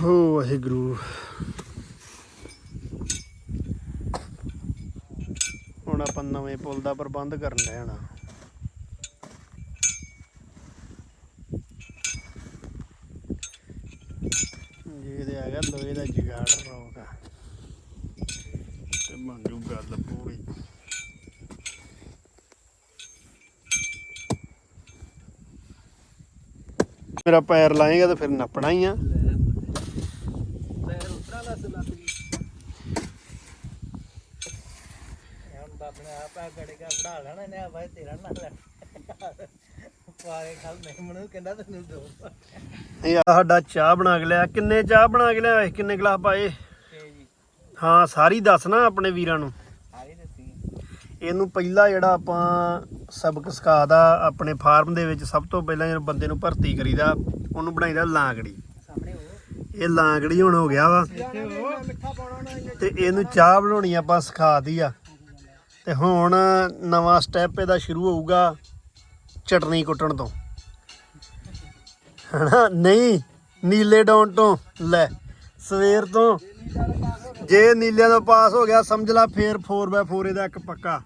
ਹੋ ਵਾਹਿਗੁਰੂ। ਹੁਣ ਆਪਾਂ ਨਵੇਂ ਪੁਲ ਦਾ ਪ੍ਰਬੰਧ ਕਰਨ ਲੈਣਾ ਜੇ ਤੇ ਹੈਗਾ ਲੋਹੇ ਦਾ ਜਗਾੜ ਰੋਗਾ ਤੇ ਬਣ ਜੂ ਗੱਲ ਪੂਰੀ। ਮੇਰਾ ਪੈਰ ਲਾਏਗਾ ਤਾਂ ਫਿਰ ਨੱਪਣਾ ਹੀ ਆ ਪੈਰ ਉਤਰਾ ਲੱਸ ਲੱਗ ਗਈ ਹੁਣ ਬਾਪਨੇ ਆਪ ਆ ਗੜੇ ਕਾ ਬੜਾ ਲੈਣਾ ਨੇ ਆ ਭਾਈ ਖਾਲ ਨਹੀਂ ਮਨੂੰ ਕਹਿੰਦਾ ਤੈਨੂੰ ਦੋ ਇਹ ਆ ਸਾਡਾ ਚਾਹ ਬਣਾ ਕੇ ਲਿਆ। ਕਿੰਨੇ ਚਾਹ ਬਣਾ ਕੇ ਲਿਆ ਵੇਖ ਕਿੰਨੇ ਗਲਾਸ ਪਾਏ? ਹਾਂ, ਸਾਰੀ ਦੱਸ ਨਾ ਆਪਣੇ ਵੀਰਾਂ ਨੂੰ। ਇਹਨੂੰ ਪਹਿਲਾ ਜਿਹੜਾ ਆਪਾਂ ਸਬਕ ਸਿਖਾਦਾ, ਆਪਣੇ ਫਾਰਮ ਦੇ ਵਿੱਚ ਸਭ ਤੋਂ ਪਹਿਲਾਂ ਜਦੋਂ ਬੰਦੇ ਨੂੰ ਭਰਤੀ ਕਰੀਦਾ, ਉਹਨੂੰ ਬਣਾਈਦਾ ਲਾਂਗੜੀ। ਇਹ ਲਾਂਗੜੀ ਹੁਣ ਹੋ ਗਿਆ ਵਾ। ਤੇ ਇਹਨੂੰ ਚਾਹ ਬਣਾਉਣੀ ਆਪਾਂ ਸਿਖਾਤੀ ਆ। ਤੇ ਹੁਣ ਨਵਾਂ ਸਟੈਪ ਇਹਦਾ ਸ਼ੁਰੂ ਹੋਊਗਾ ਚਟਨੀ ਕੁੱਟਣ ਤੋਂ। ਹਨਾ? ਨਹੀਂ ਨੀਲੇ ਡਾਉਣ ਤੋਂ। ਲੈ ਸਵੇਰ ਤੋਂ ਜੇ ਨੀਲਿਆਂ ਦਾ ਪਾਸ ਹੋ ਗਿਆ ਸਮਝ ਲੈ ਫੇਰ 4x4 ਇਹਦਾ ਇੱਕ ਪੱਕਾ।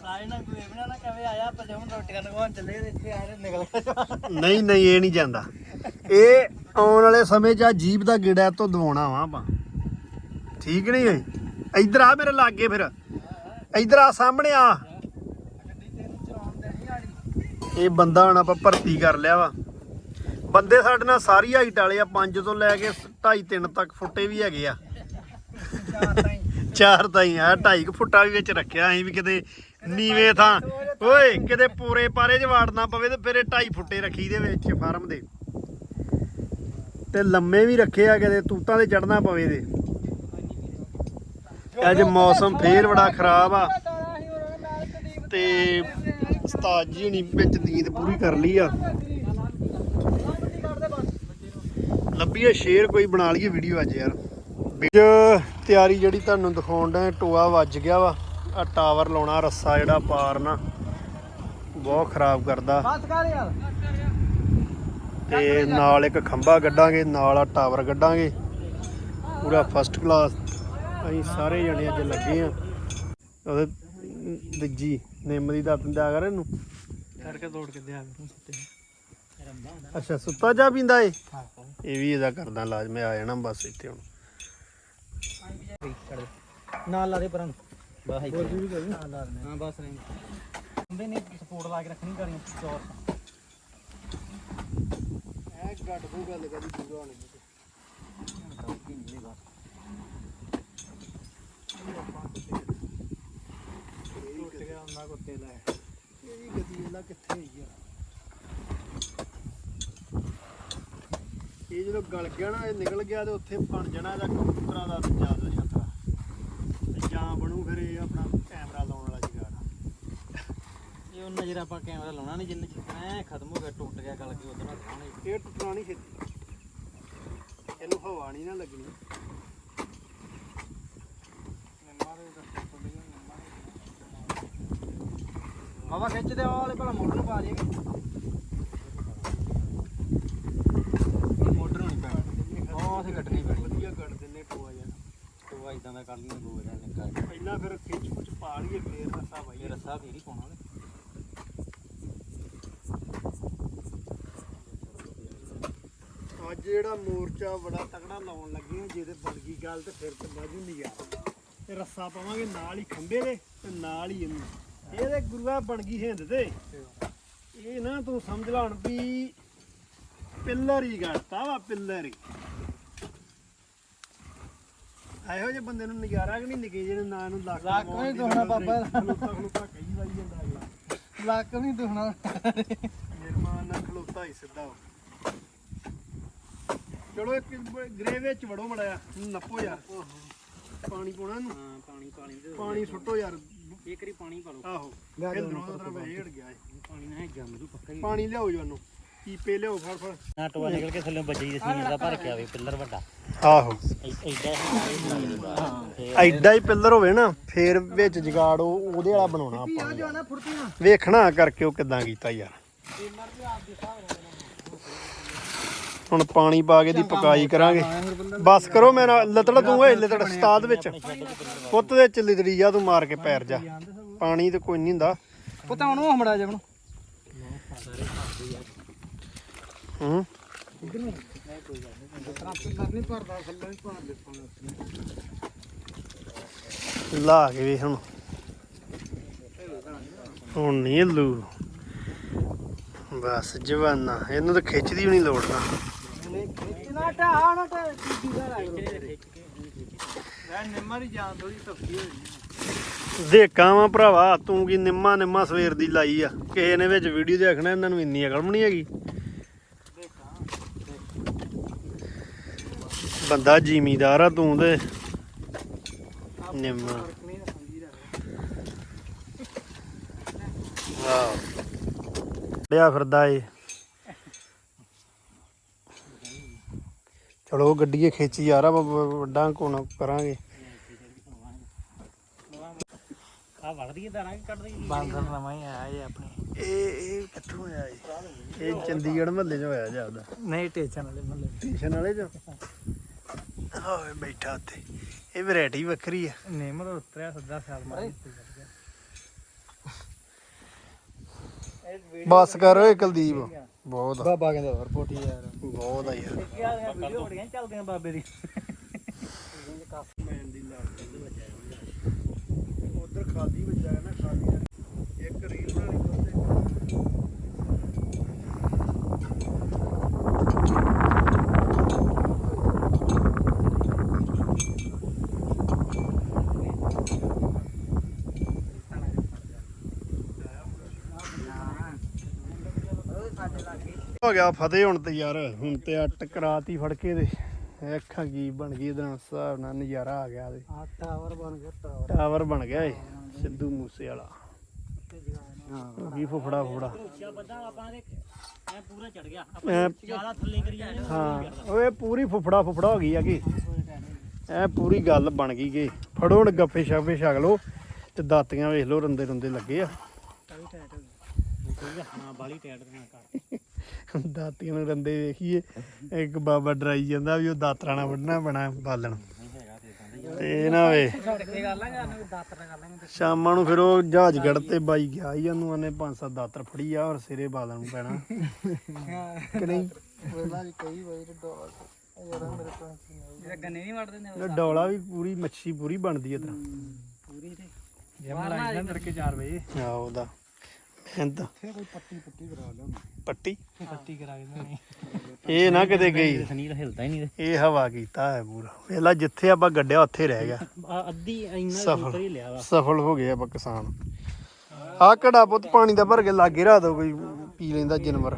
ਸਾਇ ਨਾ ਕੋਈ ਬਣਾ ਨਾ ਕਵੇ ਆਇਆ ਆਪਾਂ ਜਮ ਰੋਟੀਆਂ ਨਗਵਾਉਣ ਚੱਲੇ ਤੇ ਇੱਥੇ ਆ ਰਹੇ ਨਿਕਲ ਗਿਆ ਨਹੀਂ ਨਹੀਂ ਇਹ ਨਹੀਂ ਜਾਂਦਾ। ਇਹ ਆਉਣ ਵਾਲੇ ਸਮੇਂ 'ਚ ਆ ਜੀਬ ਦਾ ਗਿੜਾ ਤੋਂ ਦਵਾਉਣਾ ਵਾ ਆਪਾਂ। ਠੀਕ ਨਹੀਂ ਹੈ ਇੱਧਰ ਆ ਮੇਰੇ ਲਾਗੇ ਫਿਰ। ਇੱਧਰ ਆ, ਸਾਹਮਣੇ ਆ। ਇਹ ਬੰਦਾ ਹੁਣ ਆਪਾਂ ਭਰਤੀ ਕਰ ਲਿਆ ਵਾ। ਬੰਦੇ ਸਾਡੇ ਨਾਲ ਸਾਰੀ ਹਾਈਟ ਵਾਲੇ ਆ 5 ਤੋਂ ਲੈ ਕੇ 2.5 3 ਤੱਕ ਫੁੱਟੇ ਵੀ ਹੈਗੇ ਆ। ਚਾਰ ਤਾਈ ਚਾਰ ਤਾਈ ਆ 2.5 ਫੁੱਟਾ ਵੀ ਵਿੱਚ ਰੱਖਿਆ, ਅਸੀਂ ਵੀ ਕਿਤੇ ਨੀਵੇਂ ਥਾਂ ਓਏ, ਕਿਤੇ ਪੂਰੇ ਪਾਰੇ 'ਚ ਵਾੜਨਾ ਪਵੇ ਤੇ ਫਿਰ ਇਹ 2.5 ਫੁੱਟੇ ਰੱਖੀ ਦੇ ਵਿੱਚ ਫਾਰਮ ਦੇ। ਤੇ ਲੰਮੇ ਵੀ ਰੱਖੇ ਆ, ਕਿਤੇ ਤੂਤਾਂ ਤੇ ਚੜਨਾ ਪਵੇ ਦੇ ਅੱਜ ਮੌਸਮ ਫੇਰ ਬੜਾ ਖਰਾਬ ਆ। ਤੇ ਉਸਤਾਦ ਜੀ ਹੁਣੀ ਵਿੱਚ ਨੀਂਦ ਪੂਰੀ ਕਰ ਲਈ ਆ। ਲੱਭੀਏ ਸ਼ੇਰ ਕੋਈ ਬਣਾ ਲਈਏ ਵੀਡੀਓ ਅੱਜ ਯਾਰ। ਵੀਡੀਓ ਤਿਆਰੀ ਜਿਹੜੀ ਤੁਹਾਨੂੰ ਦਿਖਾਉਣ ਦਾ ਟੋਆ ਵੱਜ ਗਿਆ ਵਾ। ਆ ਟਾਵਰ ਲਾਉਣਾ, ਰੱਸਾ ਜਿਹੜਾ ਪਾਰ ਨਾ ਬਹੁਤ ਖਰਾਬ ਕਰਦਾ। ਤੇ ਨਾਲ ਇੱਕ ਖੰਭਾ ਗੱਡਾਂਗੇ ਨਾਲ ਆ ਟਾਵਰ ਗੱਡਾਂਗੇ ਪੂਰਾ ਫਸਟ ਕਲਾਸ ਅਸੀਂ ਸਾਰੇ ਜਣੇ ਅੱਜ ਲੱਗੇ ਆ ਉਹਦੇ ਦੂਜੀ ਨਿੰਮ ਦੀ ਦਾਤਨ ਦਿਆ ਕਰ ਇਹਨੂੰ। ਕਰਕੇ ਤੋੜ ਕੇ ਦਿਆ ਤੂੰ ਸੁੱਤੇ ਰੰਦਾ ਅੱਛਾ ਸੁੱਤਾ ਜਾ ਪੀਂਦਾ ਏ? ਇਹ ਵੀ ਇਹਦਾ ਕਰਦਾ ਲਾਜ਼ਮ ਆ ਜਾਣਾ ਬਸ ਇੱਥੇ ਹੁਣ। ਨਾਲ ਲਾ ਦੇ ਪਰਾਂ ਬਸ ਹੋਰ ਵੀ ਕੋਈ ਨਾਲ ਲਾ ਦੇ ਹਾਂ ਬਸ ਨਹੀਂ ਹੁੰਦੇ ਨੇ ਸਪੋਰਟ ਲਾ ਕੇ ਰੱਖਣੀ ਕਰੀ ਚੌਰ ਐ ਗੱਡ ਬੂ ਗੱਲ ਕਰੀ ਪੂਰਾ ਨਹੀਂ। ਟੁੱਟ ਗਿਆ ਉਹਨਾਂ ਕੁੱਤੇ ਲੈ ਇਹ ਵੀ ਗਦੀ ਇਹਦਾ ਕਿੱਥੇ ਹੋਈ ਆ ਇਹ ਜਦੋਂ ਗਲ ਗਿਆ ਨਾ ਇਹ ਨਿਕਲ ਗਿਆ ਤੇ ਉੱਥੇ ਬਣ ਜਾਣਾ ਇਹਦਾ ਕਬੂਤਰਾਂ ਦਾ ਜਾਦ ਛੱਤਰਾ ਤੇ ਜਾਂ ਬਣੂ ਫਿਰ ਇਹ ਆਪਣਾ ਕੈਮਰਾ ਲਾਉਣ ਵਾਲਾ ਜਗਾੜ ਇਹ ਉਹਨਾਂ ਜਿਹੜਾ ਆਪਾਂ ਕੈਮਰਾ ਲਾਉਣਾ ਨਹੀਂ ਜਿੰਨੇ ਚਿਰ ਐ ਖਤਮ ਹੋ ਗਿਆ, ਟੁੱਟ ਗਿਆ ਗਲ ਕੇ ਉਦੋਂ ਨਾ ਇਹ ਟੁੱਟਣਾ ਨਹੀਂ ਛੇਤੀ। ਇਹਨੂੰ ਹਵਾ ਨਹੀਂ ਨਾ ਲੱਗਣੀ। ਹਵਾ ਖਿੱਚ ਦੇ ਵਾਲੇ ਭਲਾ ਮੋਟਰ ਨੂੰ ਪਾ ਦੇਗੇ ਮੋਟਰ ਨਹੀਂ ਪੈਣਾ ਉਹ ਅਸੀਂ ਕੱਟਣੀ ਪੈਣੀ। ਵਧੀਆ ਕੱਢ ਦਿੰਨੇ ਟੋਆ ਯਾਰ ਉਹ ਇਦਾਂ ਦਾ ਕਰ ਲਈਏ ਗੋਏ ਦਾ ਨਿੱਕਾ। ਪਹਿਲਾਂ ਫਿਰ ਖਿੱਚ ਖੁੱਚ ਪਾ ਲਈਏ ਫੇਰ ਰਸਾ ਇਹ ਪਾਈਏ ਰੱਸਾ ਫੇਰ ਹੀ ਪਾਉਣਾ। ਅੱਜ ਜਿਹੜਾ ਮੋਰਚਾ ਬੜਾ ਤਕੜਾ ਲਾਉਣ ਲੱਗੇ ਆ ਜਿਹਦੇ ਬਣ ਗਈ ਗੱਲ ਤੇ ਫਿਰ ਤੇ ਬਾਜੂ ਨਹੀਂ ਆ। ਤੇ ਰੱਸਾ ਪਾਵਾਂਗੇ ਨਾਲ ਹੀ ਖੰਬੇ ਦੇ ਤੇ ਨਾਲ ਹੀ ਇਹਨੂੰ। ਇਹਦੇ ਗੁਰੂਆ ਬਣ ਗਈ ਹਿੰਦ ਤੇ। ਇਹ ਨਾ ਤੂੰ ਸਮਝ ਲਾ ਹੁਣ ਵੀ ਪਿੱਲਰ ਹੀ ਗੜਤਾ ਵਾ ਪਿੱਲਰ। ਹੀ ਇਹੋ ਜਿਹੇ ਬੰਦੇ ਨੂੰ ਨਜ਼ਾਰਾ ਕਿ ਨਹੀਂ ਨਿੱਕੇ ਜਿਹੇ ਨਾਂ ਨੂੰ ਲੱਕ ਲੱਕ ਦੀ ਦੁਖਣਾ ਨਹੀਂ। ਬਾਬਾ। ਖਲੋਤਾ ਖਲੋਤਾ ਕਈ ਵਾਰੀ ਜਾਂਦਾ ਅਗਲਾ ਲੱਕ ਵੀ ਦੁਖਣਾ। ਨਿਰਮਾਨ ਨਾਲ ਖਲੋਤਾ ਹੀ ਸਿੱਧਾ ਉਹ। ਚਲੋ ਇੱਕ ਗਰੇ ਵਿੱਚ ਵੜੋ ਮੜਿਆ ਨੱਪੋ ਯਾਰ। ਪਾਣੀ ਪਾਉਣਾ ਇਹਨੂੰ। ਹਾਂ ਪਾਣੀ ਪਾਣੀ ਪਾਣੀ ਸੁੱਟੋ ਯਾਰ। ਇੱਕ ਵਾਰੀ ਪਾਣੀ ਪਾ ਲਓ। ਆਹੋ। ਲਿਆ ਦਿਓ ਇਧਰੋਂ ਉਧਰੋਂ ਵਹੀ ਹਟ ਗਿਆ ਇਹ। ਪਾਣੀ ਨਾਲ ਜੰਮ ਜੂ ਪੱਕਾ ਹੀ। ਪਾਣੀ ਲਿਆਓ ਜਾਨੂੰ ਕੀਪੇ ਲਿਆਓ ਫੜ ਫੜ। ਨਾ ਟੋਆ ਨਿਕਲ ਕੇ ਥੱਲੇ ਵੱਜੀ ਜਸਮੀਨ ਦਾ ਭਰ ਕੇ ਆਵੇ ਪਿੱਲਰ ਵੱਡਾ। ਆਹੋ। ਐਡਾ ਹੀ ਐਡਾ ਹੀ। ਪਿੱਲਰ ਹੋਵੇ ਨਾ ਫੇਰ ਵਿੱਚ ਜਗਾੜ ਉਹ ਉਹਦੇ ਵਾਲਾ ਬਣਾਉਣਾ ਆਪਾਂ। ਵੇਖਣਾ ਕਰਕੇ ਉਹ ਕਿਦਾਂ ਕੀਤਾ ਯਾਰ। ਹੁਣ ਪਾਣੀ ਪਾ ਕੇ ਦੀ ਪਕਾਈ ਕਰਾਂਗੇ। ਬਸ ਕਰੋ ਮੇਰਾ ਲਤੜ ਤੂੰ ਲਤੜ ਸਤਾਦ ਵਿੱਚ। ਪੁੱਤ ਦੇ ਚ ਲਿਤੜੀ ਜਾ ਤੂੰ ਮਾਰ ਕੇ ਪੈਰ ਜਾ। ਪਾਣੀ ਤੇ ਕੋਈ ਨਹੀਂ ਹੁੰਦਾ। ਪਤਾ ਹੁਣ ਉਹ ਹਮੜਾ ਹੂੰ ਵੀ ਭਰ ਦੇ ਲਾ ਕੇ ਵੇਖ ਹੁਣ। ਹੁਣ ਨਹੀਂ ਹਿੱਲੂ ਬਸ ਜਵਾਨਾ ਇਹਨੂੰ ਤਾਂ ਖਿੱਚਦੀ ਵੀ ਨਹੀਂ ਲੋੜ ਨਾ ਦਾ ਨਿੰਮਾ ਦੀ ਜਾਨ ਥੋੜੀ ਹੋਈ ਦੇਖਾਂ ਵਾ ਭਰਾਵਾ ਤੂੰ ਕੀ ਨਿੰਮਾ ਨਿੰਮਾ ਸਵੇਰ ਦੀ ਲਾਈ ਆ। ਕਿਸੇ ਨੇ ਵਿੱਚ ਵੀਡੀਓ ਦੇਖਣਾ ਇਹਨਾਂ ਨੂੰ ਇੰਨੀ ਅਕਲ ਨਹੀਂ ਹੈਗੀ। ਬੰਦਾ ਜ਼ਿਮੀਦਾਰ ਆ ਤੂੰ ਤੇ। ਨਿੰਮਾ। ਵਾਹ ਡਿਆ ਫਿਰਦਾ ਏ। ਚਲੋ ਗੱਡੀਏ ਖਿੱਚ ਯਾਰ ਆ ਵੱਡਾ ਕੋਣਾ ਕਰਾਂਗੇ। ਆ ਵੜਦੀ ਦਾਣਾ ਕਿ ਕੱਢਦੀ ਬਾਂਦਰ ਨਵਾਂ ਹੀ ਆਇਆ ਇਹ ਆਪਣੇ। ਇਹ ਇਹ ਕਿੱਥੋਂ ਆਇਆ ਏ ਇਹ ਚੰਡੀਗੜ੍ਹ ਮਹੱਲੇ 'ਚ ਹੋਇਆ ਜਾਂਦਾ ਨਹੀਂ ਟੇਚਨ ਵਾਲੇ ਮੱਲੇ ਸਟੇਸ਼ਨ ਵਾਲੇ 'ਚ? ਹੋਏ ਬੈਠਾ ਉੱਤੇ ਇਹ ਵੈਰਾਈਟੀ ਵੱਖਰੀ ਆ। ਨੇਮ ਤੋਂ ਉਤਰਿਆ ਸੱਦਾ ਸਾਲ ਮਾਰੀ ਬਸ ਕਰ ਓਏ ਕੁਲਦੀਪ। ਬਹੁਤ ਆ। ਬਾਬਾ ਕਹਿੰਦਾ ਹੋਰ ਪੋਟੀ ਯਾਰ। ਬਹੁਤ ਆ ਯਾਰ। ਕੀ ਆ ਵੀਡੀਓ ਬੜੀਆਂ ਚੱਲਦੀਆਂ ਬਾਬੇ ਦੀ ਉਧਰ ਖਾਦੀ ਵੱਜਾ ਨਾ ਖਾਦੀ ਇੱਕ ਰੀਲ ਬਣਾਣੀ ਹੋ ਗਿਆ ਫਤਿਹ ਹੁਣ ਤੇ ਯਾਰ ਹੁਣ ਤੇ ਅੱਟ ਕਰਾਤੀ ਫੜ ਕੇ ਦੇ ਅੱਖਾਂ ਕੀ ਬਣ ਗਈ ਇਹਦਾ ਹਿਸਾਬ ਨਾਲ ਨਜ਼ਾਰਾ ਆ ਗਿਆ ਆ ਟਾਵਰ ਬਣ ਗਿਆ ਟਾਵਰ। ਟਾਵਰ ਬਣ ਗਿਆ ਏ ਸਿੱਧੂ ਮੂਸੇ ਵਾਲਾ ਹਾਂ ਵੀ ਫੁਫੜਾ ਫੁਫੜਾ। ਦੇ ਪੂਰਾ ਚੜ ਗਿਆ ਐ ਜ਼ਿਆਦਾ ਥੱਲੇ ਕਰੀ ਜਾਂਦੇ ਹਾਂ ਓਏ ਪੂਰੀ ਫੁਫੜਾ ਫੁਫੜਾ ਹੋ ਗਈ ਆ ਕਿ। ਐ ਪੂਰੀ ਗੱਲ ਬਣ ਗਈ ਕਿ। ਫੜੋ ਹੁਣ ਗੱਫੇ ਸ਼ਾਫੇ ਛਕ ਲੋ ਤੇ ਦਾਤੀਆਂ ਵੇਖ ਲੋ ਰੰਦੇ ਰੰਦੇ ਲੱਗੇ ਆ। ਹਾਂ ਬਾਲੀ ਟੈਟ ਨਾ ਕਰ। ਦਾਤੀਆਂ ਨੂੰ ਰੰਦੇ ਵੇਖੀਏ ਇੱਕ ਬਾਬਾ ਡਰਾਈ ਜਾਂਦਾ ਵੀ ਉਹ ਦਾਤਰਾ ਨਾਲ ਵੱਢਣਾ ਬਣਾ ਬਾਲਣ। ਤੇ ਇਹ ਨਾ ਵੇ ਛੱਡ ਕੇ ਕਰ ਲਾਂਗੇ ਉਹਨੂੰ ਦਾਤਰ ਕਰ ਲਾਂਗੇ ਸ਼ਾਮਾਂ ਨੂੰ ਫਿਰ ਉਹ ਜਹਾਜਗੜ ਤੇ ਬਾਈ ਗਿਆ ਹੀ ਉਹਨੂੰ ਉਹਨੇ ਪੰਜ ਸੱਤ ਦਾਤਰ ਫੜੀ ਆ ਔਰ ਸਿਰੇ ਬਾਲਣ ਨੂੰ ਪੈਣਾ। ਕਿ ਨਹੀਂ? ਵੇਲਾ ਵੀ ਕਈ ਵਾਰ ਡੋਲ ਯਾਰ ਮੇਰੇ ਕੋਲ ਜਿਹੜਾ ਗੰਨੇ ਨਹੀਂ ਵੜਦੇ ਨੇ ਇਹ ਡੋਲਾ ਵੀ ਪੂਰੀ ਮੱਛੀ ਪੂਰੀ ਬਣਦੀ ਇਧਰ ਪੂਰੀ ਤੇ। ਜਿਮ ਲਾਈ ਨਾ ਤੜਕੇ 4 ਵਜੇ। ਆ ਉਹਦਾ। ਮਿਹਨਤ ਫੇਰ ਕੋਈ ਪੱਟੀ ਪੁੱਟੀ ਕਰਾ ਲਿਆ ਪੱਟੀ? ਪੱਟੀ ਕਰਾ ਕੇ ਨਹੀਂ ਇਹ ਨਾ ਕਿਤੇ ਗਈ। ਸਨੀਰ ਹਿਲਦਾ ਹੀ ਨਹੀਂ ਇਹ ਹਵਾ ਕੀਤਾ ਹੈ ਪੂਰਾ। ਵੇਲਾ ਜਿੱਥੇ ਆਪਾਂ ਗੱਡਿਆ ਉੱਥੇ ਰਹਿ ਗਿਆ। ਅੱਧੀ ਇੰਨਾ ਸਫਲ। ਹੀ ਲਿਆ ਵਾ। ਸਫਲ ਹੋ ਗਏ ਆਪਾਂ ਕਿਸਾਨ। ਆ ਘੜਾ ਪੁੱਤ ਪਾਣੀ ਦਾ ਭਰ ਕੇ ਲਾਗੇ ਰੱਖ ਦੋ ਕੋਈ ਪੀ ਲੈਂਦਾ ਜਾਨਵਰ।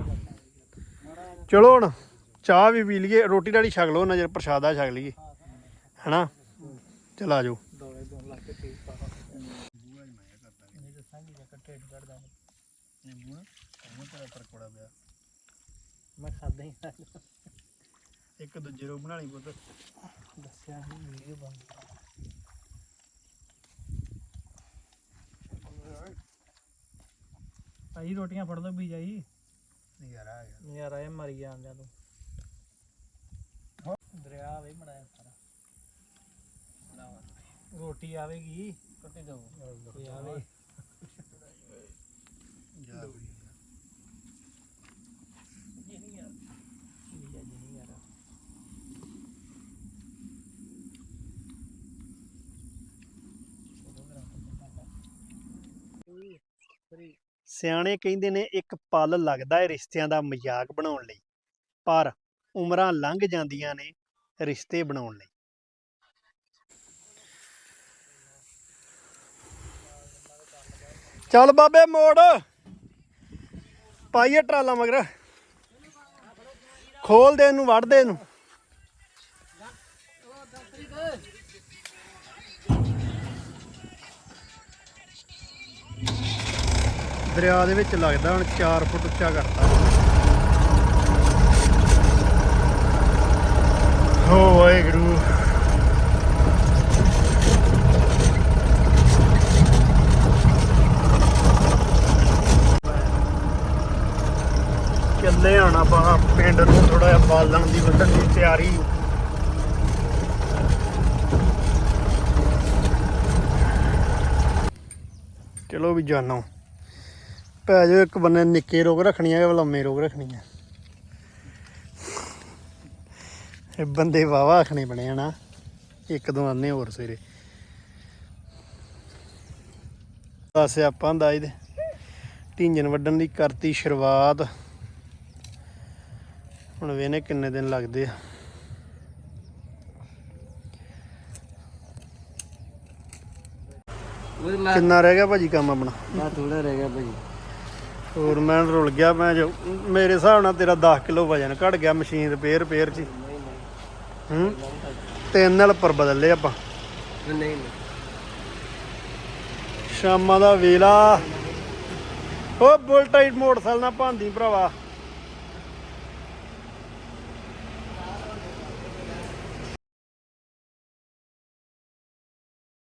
ਚਲੋ ਹੁਣ ਚਾਹ ਵੀ ਪੀ ਲਈਏ। ਰੋਟੀ ਰਾੜੀ ਛਕ ਲਓ ਨਜ਼ਰ ਪ੍ਰਸ਼ਾਦਾ ਛਕ ਲਈਏ। ਹੈਨਾ? ਚਲ ਆ ਜਾਓ। ਦੋਲੇ ਦੋ ਲੱਖ ਤੇ ਤੇਜ਼ ਪਾ ਨਹੀਂ ਦੱਸਾਂਗੀ ਜੇ ਕੱਟੇ ਕਰਦਾ ਮੈਂ ਖਾਦਾ ਹੀ ਇੱਕ ਦੂਜੇ ਰੋ ਬਣਾ ਲਈ ਪੁੱਤ। ਦੱਸਿਆ ਸੀ ਵੀਡੀਓ ਬੰਦ ਭਾਈ ਰੋਟੀਆਂ ਫੜ ਲਓ ਵੀ ਜਾਈ ਨਜ਼ਾਰਾ ਆ ਗਿਆ। ਯਾਰ ਆਏ ਮਰੀ ਜਾਂਦਿਆਂ ਤੂੰ। ਦਰਿਆ ਵੇ ਮੜਾਇਆ ਸਾਰਾ। ਰੋਟੀ ਆਵੇਗੀ। ਕੱਟੇ ਦੋ ਕੋਈ ਆਵੇ। ਜਾ। ਜੀ ਯਾਰ। ਯਾਰ ਸਿਆਣੇ ਕਹਿੰਦੇ ਨੇ ਇੱਕ ਪਲ ਲੱਗਦਾ ਹੈ ਰਿਸ਼ਤਿਆਂ ਦਾ ਮਜ਼ਾਕ ਬਣਾਉਣ ਲਈ ਪਰ ਉਮਰਾਂ ਲੰਘ ਜਾਂਦੀਆਂ ਨੇ ਰਿਸ਼ਤੇ ਬਣਾਉਣ ਲਈ। ਚੱਲ ਬਾਬੇ ਮੋੜ। ਪਾਈਏ ਟਰਾਲਾ ਮਗਰ। ਖੋਲ ਦੇ ਇਹਨੂੰ ਵੜ ਦੇ ਇਹਨੂੰ। ਦਰਿਆ ਦੇ ਵਿੱਚ ਲੱਗਦਾ ਹੁਣ 4 ਫੁੱਟ ਉੱਚਾ ਕਰਤਾ ਹੋ ਵਾਹਿਗੁਰੂ ਚੱਲੇ ਹੁਣ ਆਪਾਂ ਪਿੰਡ ਨੂੰ ਥੋੜਾ ਜਿਹਾ ਬਾਲਣ ਦੀ ਵੱਢਣ ਦੀ ਤਿਆਰੀ ਚਲੋ ਵੀ ਜਾਨੋ। ਪੈ ਜਾਓ, ਇੱਕ ਬੰਨੇ ਨਿੱਕੇ ਰੋਗ ਰੱਖਣੀ ਹੈ ਲੰਮੇ ਰੋਗ ਰੱਖਣੀਆਂ? ਇਹ ਬੰਦੇ ਵਾਵਾ ਆਖਣੇ ਬਣੇ ਆ ਨਾ ਇੱਕ ਦੋ ਆਨੇ ਹੋਰ ਸਵੇਰੇ। ਦੱਸ ਆਪਾਂ ਹੁੰਦਾ ਇਹਦੇ ਢਿੰਜਨ ਵੱਢਣ ਦੀ ਕਰਤੀ ਸ਼ੁਰੂਆਤ। ਹੁਣ ਵੇਨੇ ਕਿੰਨੇ ਦਿਨ ਲੱਗਦੇ ਆ। ਉਹ ਮੈਂ ਕਿੰਨਾ ਰਹਿ ਗਿਆ ਭਾਜੀ ਕੰਮ ਆਪਣਾ? ਮੈਂ ਥੋੜਾ ਰਹਿ ਗਿਆ ਭਾਈ ਹੋਰ ਮੈਂ ਰੁਲ ਗਿਆ ਮੈਂ ਜੋ ਮੇਰੇ ਹਿਸਾਬ ਨਾਲ ਤੇਰਾ 10 ਕਿਲੋ ਵਜਨ ਘਟ ਗਿਆ ਮਸ਼ੀਨ ਰਿਪੇਅਰ ਰਿਪੇਅਰ ਚ ਹੀ। ਤਿੰਨ ਹੈਲਪਰ ਬਦਲ ਲਏ ਆਪਾਂ। ਨਹੀਂ ਨਹੀਂ। ਸ਼ਾਮਾਂ ਦਾ ਵੇਲਾ। ਉਹ ਬੁਲਟਾਈਟ ਮੋਟਰਸਾਈਕਲ ਨਾਲ ਭਾਂਦੀ ਭਰਾਵਾ।